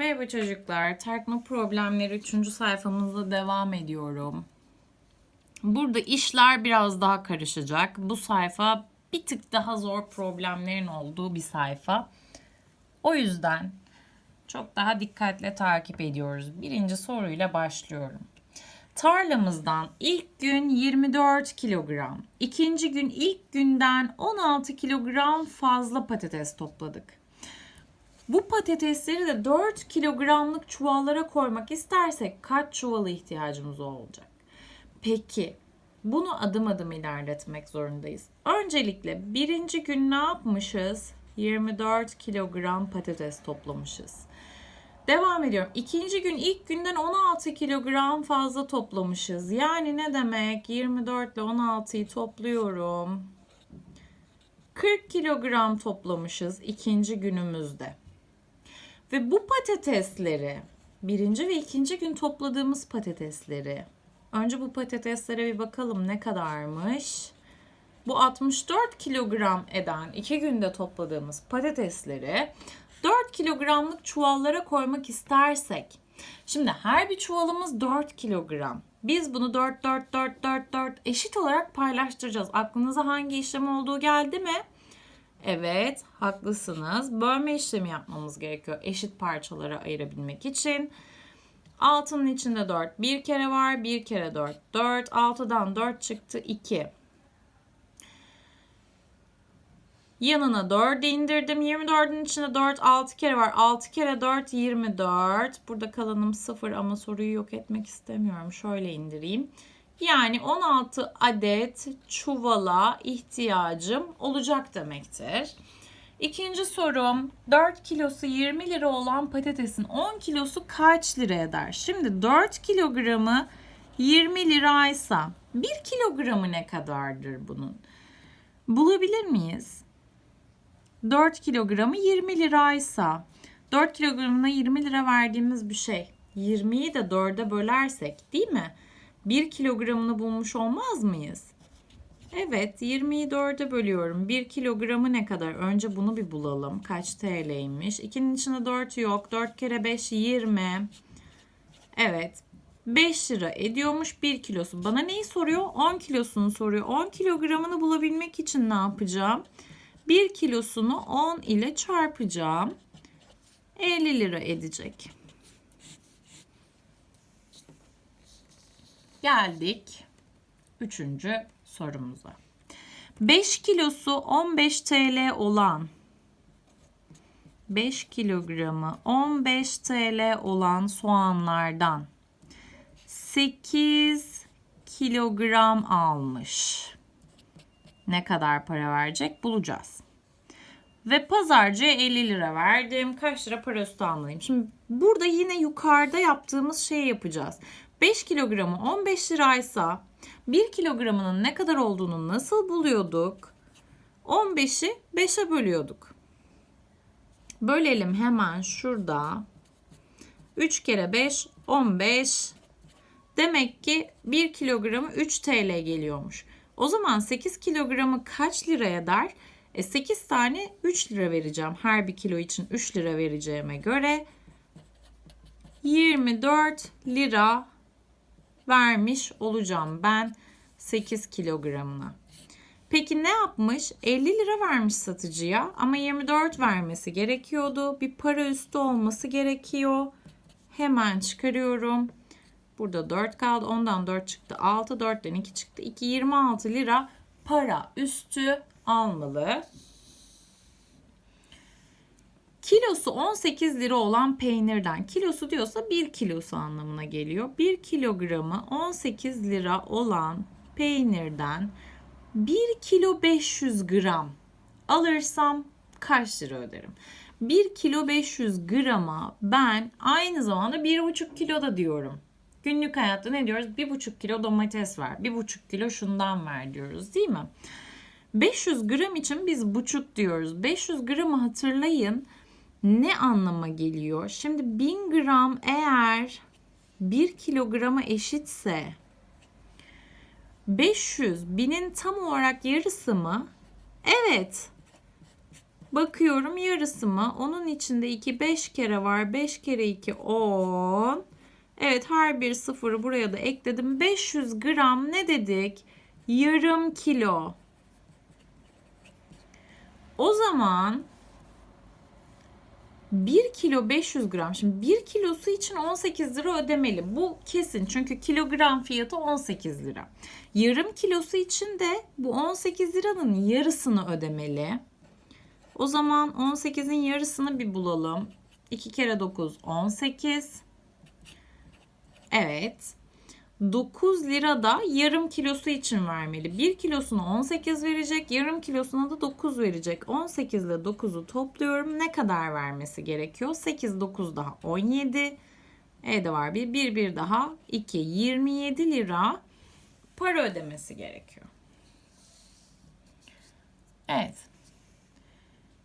Merhaba çocuklar. Tartma problemleri 3. sayfamızda devam ediyorum. Burada işler biraz daha karışacak. Bu sayfa bir tık daha zor problemlerin olduğu bir sayfa. O yüzden çok daha dikkatle takip ediyoruz. Birinci soruyla başlıyorum. Tarlamızdan ilk gün 24 kilogram, ikinci gün ilk günden 16 kilogram fazla patates topladık. Bu patatesleri de 4 kilogramlık çuvallara koymak istersek kaç çuvala ihtiyacımız olacak? Peki bunu adım adım ilerletmek zorundayız. Öncelikle birinci gün ne yapmışız? 24 kilogram patates toplamışız. Devam ediyorum. İkinci gün ilk günden 16 kilogram fazla toplamışız. Yani ne demek? 24 ile 16'yı topluyorum. 40 kilogram toplamışız ikinci günümüzde. Ve bu patatesleri birinci ve ikinci gün topladığımız patatesleri önce bu patateslere bir bakalım ne kadarmış. Bu 64 kilogram eden iki günde topladığımız patatesleri 4 kilogramlık çuvallara koymak istersek. Şimdi her bir çuvalımız 4 kilogram. Biz bunu 4 4 4 4 4 eşit olarak paylaştıracağız. Aklınıza hangi işlem olduğu geldi mi? Evet, haklısınız. Bölme işlemi yapmamız gerekiyor eşit parçalara ayırabilmek için. Altının içinde 4 bir kere var. Bir kere 4 4. 6'dan 4 çıktı 2. Yanına 4 indirdim. 24'ün içinde 4 6 kere var. 6 kere 4 24. Burada kalanım 0 ama soruyu yok etmek istemiyorum. Şöyle indireyim. Yani 16 adet çuvala ihtiyacım olacak demektir. İkinci sorum 4 kilosu 20 lira olan patatesin 10 kilosu kaç lira eder? Şimdi 4 kilogramı 20 liraysa 1 kilogramı ne kadardır bunun? Bulabilir miyiz? 4 kilogramı 20 liraysa 4 kilogramına 20 lira verdiğimiz bir şey. 20'yi de 4'e bölersek değil mi? 1 kilogramını bulmuş olmaz mıyız? Evet 20'yi 4'e bölüyorum. 1 kilogramı ne kadar? Önce bunu bir bulalım. Kaç TL'ymiş? 2'nin içinde 4 yok. 4 kere 5 20. Evet 5 lira ediyormuş 1 kilosu. Bana neyi soruyor? 10 kilosunu soruyor. 10 kilogramını bulabilmek için ne yapacağım? 1 kilosunu 10 ile çarpacağım. 50 lira edecek. Geldik üçüncü sorumuza. 5 kilosu 15 TL olan 5 kilogramı 15 TL olan soğanlardan 8 kilogram almış. Ne kadar para verecek bulacağız. Ve pazarcıya 50 lira verdim. Kaç lira para üstü almalıyım? Şimdi burada yine yukarıda yaptığımız şeyi yapacağız. 5 kilogramı 15 liraysa 1 kilogramının ne kadar olduğunu nasıl buluyorduk? 15'i 5'e bölüyorduk. Bölelim hemen şurada. 3 kere 5 15. Demek ki 1 kilogramı 3 TL geliyormuş. O zaman 8 kilogramı kaç lira eder? E 8 tane 3 lira vereceğim. Her bir kilo için 3 lira vereceğime göre 24 lira vermiş olacağım ben 8 kilogramına. Peki ne yapmış? 50 lira vermiş satıcıya ama 24 vermesi gerekiyordu. Bir para üstü olması gerekiyor. Hemen çıkarıyorum. Burada 4 kaldı. Ondan 4 çıktı. 6, 4'ten 2 çıktı. 2, 26 lira para üstü almalı. Kilosu 18 lira olan peynirden kilosu diyorsa 1 kilosu anlamına geliyor. 1 kilogramı 18 lira olan peynirden 1 kilo 500 gram alırsam kaç lira öderim? 1 kilo 500 grama ben aynı zamanda 1,5 kilo da diyorum. Günlük hayatta ne diyoruz? 1,5 kilo domates ver, 1,5 kilo şundan ver diyoruz değil mi? 500 gram için biz buçuk diyoruz. 500 gramı hatırlayın ne anlama geliyor? Şimdi 1000 gram eğer 1 kilograma eşitse 500 binin tam olarak yarısı mı? Evet. Bakıyorum yarısı mı? Onun içinde 2 5 kere var. 5 kere 2 10. Evet her bir sıfırı buraya da ekledim. 500 gram ne dedik? Yarım kilo. O zaman 1 kilo 500 gram. Şimdi 1 kilosu için 18 lira ödemeli. Bu kesin çünkü kilogram fiyatı 18 lira. Yarım kilosu için de bu 18 liranın yarısını ödemeli. O zaman 18'in yarısını bir bulalım. 2 kere 9 18. Evet. 9 lira da yarım kilosu için vermeli. 1 kilosunu 18 verecek, yarım kilosuna da 9 verecek. 18 ile 9'u topluyorum. Ne kadar vermesi gerekiyor? 8, 9 daha 17. E'de var bir, 1, 1 daha 2. 27 lira para ödemesi gerekiyor. Evet.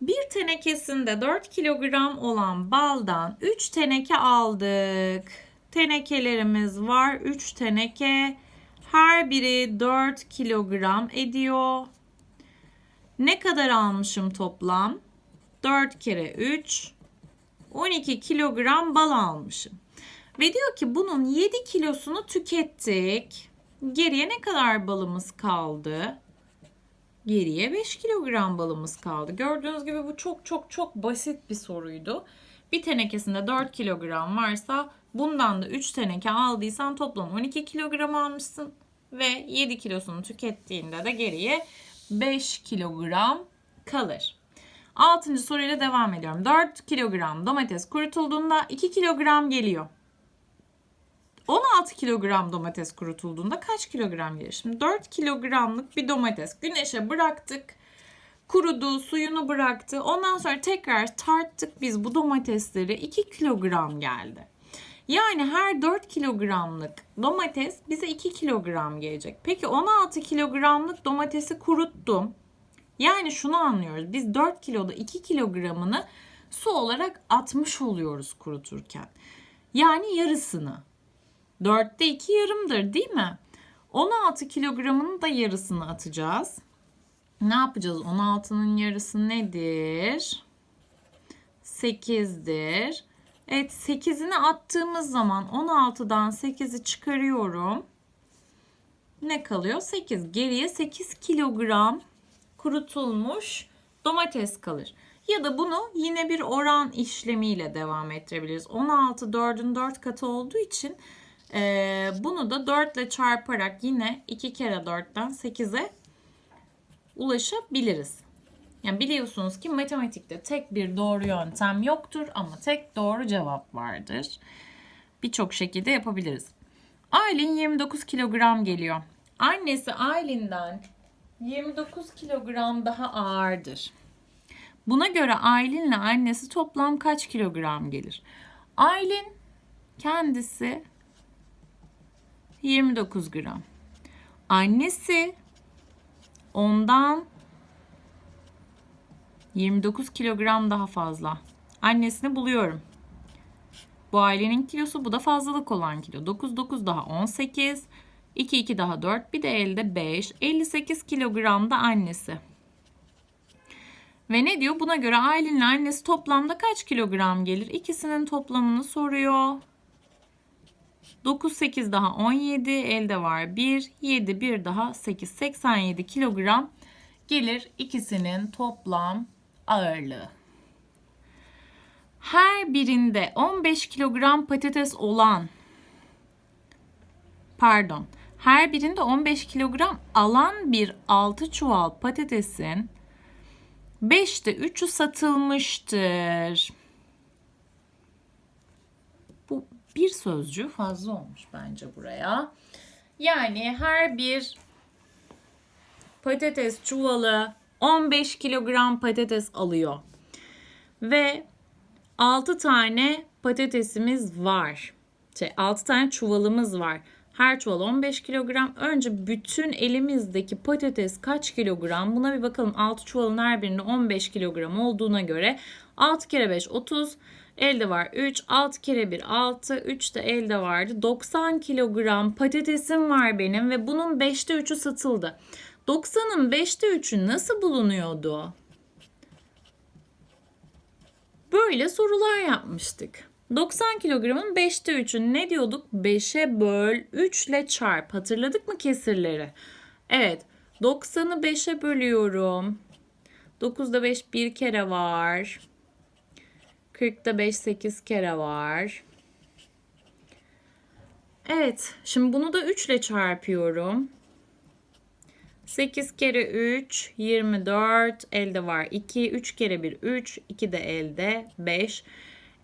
Bir tenekesinde 4 kilogram olan baldan 3 teneke aldık. Tenekelerimiz var. 3 teneke. Her biri 4 kilogram ediyor. Ne kadar almışım toplam? 4 kere 3 12 kilogram bal almışım. Ve diyor ki bunun 7 kilosunu tükettik. Geriye ne kadar balımız kaldı? Geriye 5 kilogram balımız kaldı. Gördüğünüz gibi bu çok çok çok basit bir soruydu. Bir tenekesinde 4 kilogram varsa bundan da 3 teneke aldıysan toplam 12 kilogram almışsın. Ve 7 kilosunu tükettiğinde de geriye 5 kilogram kalır. Altıncı soruyla devam ediyorum. 4 kilogram domates kurutulduğunda 2 kilogram geliyor. 16 kilogram domates kurutulduğunda kaç kilogram gelir? Şimdi 4 kilogramlık bir domates güneşe bıraktık. Kurudu, suyunu bıraktı. Ondan sonra tekrar tarttık biz bu domatesleri 2 kilogram geldi. Yani her 4 kilogramlık domates bize 2 kilogram gelecek. Peki 16 kilogramlık domatesi kuruttum. Yani şunu anlıyoruz. Biz 4 kiloda 2 kilogramını su olarak atmış oluyoruz kuruturken. Yani yarısını. 4'te 2 yarımdır değil mi? 16 kilogramının da yarısını atacağız. Ne yapacağız? 16'nın yarısı nedir? 8'dir. Evet 8'ini attığımız zaman 16'dan 8'i çıkarıyorum. Ne kalıyor? 8. Geriye 8 kilogram kurutulmuş domates kalır. Ya da bunu yine bir oran işlemiyle devam ettirebiliriz. 16 4'ün 4 katı olduğu için bunu da 4 ile çarparak yine 2 kere 4'ten 8'e ulaşabiliriz. Yani biliyorsunuz ki matematikte tek bir doğru yöntem yoktur ama tek doğru cevap vardır. Birçok şekilde yapabiliriz. Aylin 29 kilogram geliyor. Annesi Aylin'den 29 kilogram daha ağırdır. Buna göre Aylin'le annesi toplam kaç kilogram gelir? Aylin kendisi 29 gram. Annesi ondan 29 kilogram daha fazla. Annesini buluyorum. Bu ailenin kilosu bu da fazlalık olan kilo. 9 9 daha 18. 2 2 daha 4 bir de elde 5. 58 kilogram da annesi. Ve ne diyor? Buna göre ailenin annesi toplamda kaç kilogram gelir? İkisinin toplamını soruyor. 9 8 daha 17 elde var 1 7 1 daha 8 87 kilogram gelir ikisinin toplam ağırlığı. Her birinde 15 kilogram patates olan pardon her birinde 15 kilogram alan bir 6 çuval patatesin 5'te 3'ü satılmıştır. Bu bir sözcüğü fazla olmuş bence buraya. Yani her bir patates çuvalı 15 kilogram patates alıyor. Ve 6 tane patatesimiz var. Şey, 6 tane çuvalımız var. Her çuval 15 kilogram. Önce bütün elimizdeki patates kaç kilogram? Buna bir bakalım. 6 çuvalın her birinde 15 kilogram olduğuna göre 6 kere 5 30. Elde var 3. 6 kere 1 6. 3 de elde vardı. 90 kilogram patatesim var benim ve bunun 5'te 3'ü satıldı. 90'ın 5'te 3'ü nasıl bulunuyordu? Böyle sorular yapmıştık. 90 kilogramın 5'te 3'ü ne diyorduk? 5'e böl 3 ile çarp. Hatırladık mı kesirleri? Evet. 90'ı 5'e bölüyorum. 9'da 5 bir kere var. 40'da 5 8 kere var. Evet. Şimdi bunu da 3 ile çarpıyorum. 8 kere 3 24 elde var 2 3 kere 1 3 2 de elde 5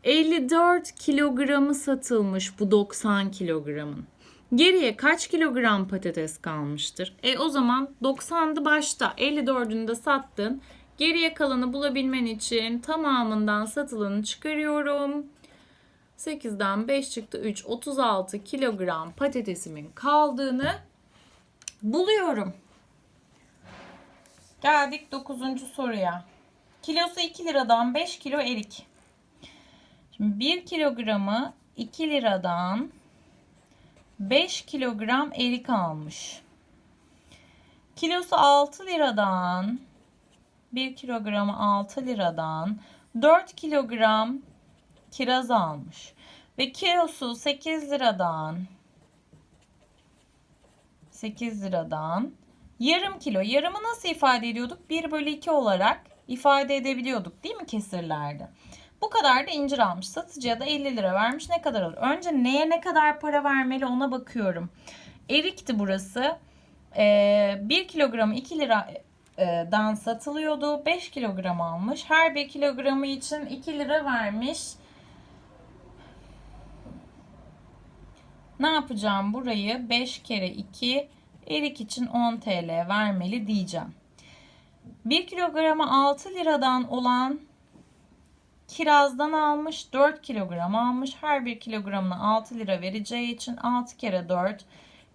54 kilogramı satılmış bu 90 kilogramın. Geriye kaç kilogram patates kalmıştır? E o zaman 90'dı başta 54'ünü de sattın. Geriye kalanı bulabilmen için tamamından satılanı çıkarıyorum. 8'den 5 çıktı 3 36 kilogram patatesimin kaldığını buluyorum. Geldik 9. soruya. Kilosu 2 liradan 5 kilo erik. Şimdi 1 kilogramı 2 liradan 5 kilogram erik almış. Kilosu 6 liradan 1 kilogramı 6 liradan 4 kilogram kiraz almış. Ve kilosu 8 liradan 8 liradan yarım kilo. Yarımı nasıl ifade ediyorduk? 1 bölü 2 olarak ifade edebiliyorduk değil mi kesirlerde? Bu kadar da incir almış. Satıcıya da 50 lira vermiş. Ne kadar alır? Önce neye ne kadar para vermeli ona bakıyorum. Erikti burası. Ee, 1 kilogramı 2 liradan satılıyordu. 5 kilogram almış. Her 1 kilogramı için 2 lira vermiş. Ne yapacağım? Burayı 5 kere 2 erik için 10 TL vermeli diyeceğim. 1 kilogramı 6 liradan olan kirazdan almış 4 kilogram almış. Her bir kilogramına 6 lira vereceği için 6 kere 4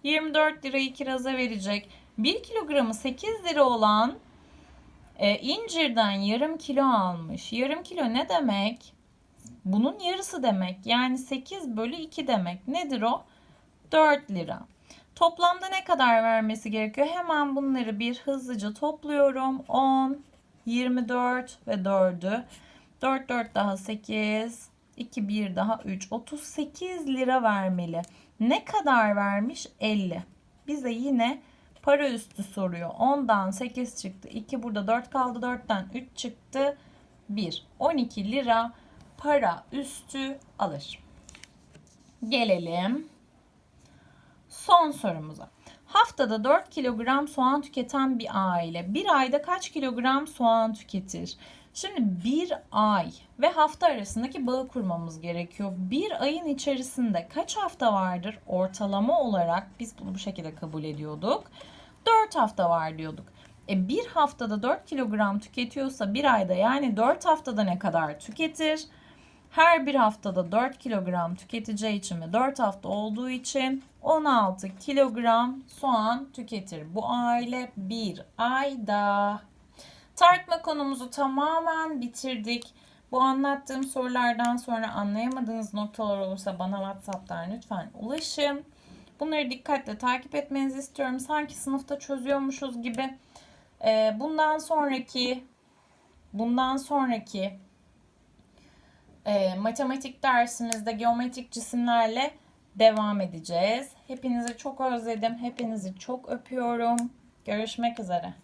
24 lirayı kiraza verecek. 1 kilogramı 8 lira olan e, incirden yarım kilo almış. Yarım kilo ne demek? Bunun yarısı demek. Yani 8 bölü 2 demek. Nedir o? 4 lira. Toplamda ne kadar vermesi gerekiyor? Hemen bunları bir hızlıca topluyorum. 10, 24 ve 4'ü. 4, 4 daha 8, 2, 1 daha 3. 38 lira vermeli. Ne kadar vermiş? 50. Bize yine para üstü soruyor. 10'dan 8 çıktı. 2 burada 4 kaldı. 4'ten 3 çıktı. 1. 12 lira para üstü alır. Gelelim son sorumuza. Haftada 4 kilogram soğan tüketen bir aile bir ayda kaç kilogram soğan tüketir? Şimdi bir ay ve hafta arasındaki bağı kurmamız gerekiyor. Bir ayın içerisinde kaç hafta vardır? Ortalama olarak biz bunu bu şekilde kabul ediyorduk. 4 hafta var diyorduk. E bir haftada 4 kilogram tüketiyorsa bir ayda yani 4 haftada ne kadar tüketir? Her bir haftada 4 kilogram tüketeceği için ve 4 hafta olduğu için 16 kilogram soğan tüketir. Bu aile bir ayda. Tartma konumuzu tamamen bitirdik. Bu anlattığım sorulardan sonra anlayamadığınız noktalar olursa bana WhatsApp'tan lütfen ulaşın. Bunları dikkatle takip etmenizi istiyorum. Sanki sınıfta çözüyormuşuz gibi. Ee, bundan sonraki bundan sonraki e, matematik dersimizde geometrik cisimlerle devam edeceğiz. Hepinizi çok özledim. Hepinizi çok öpüyorum. Görüşmek üzere.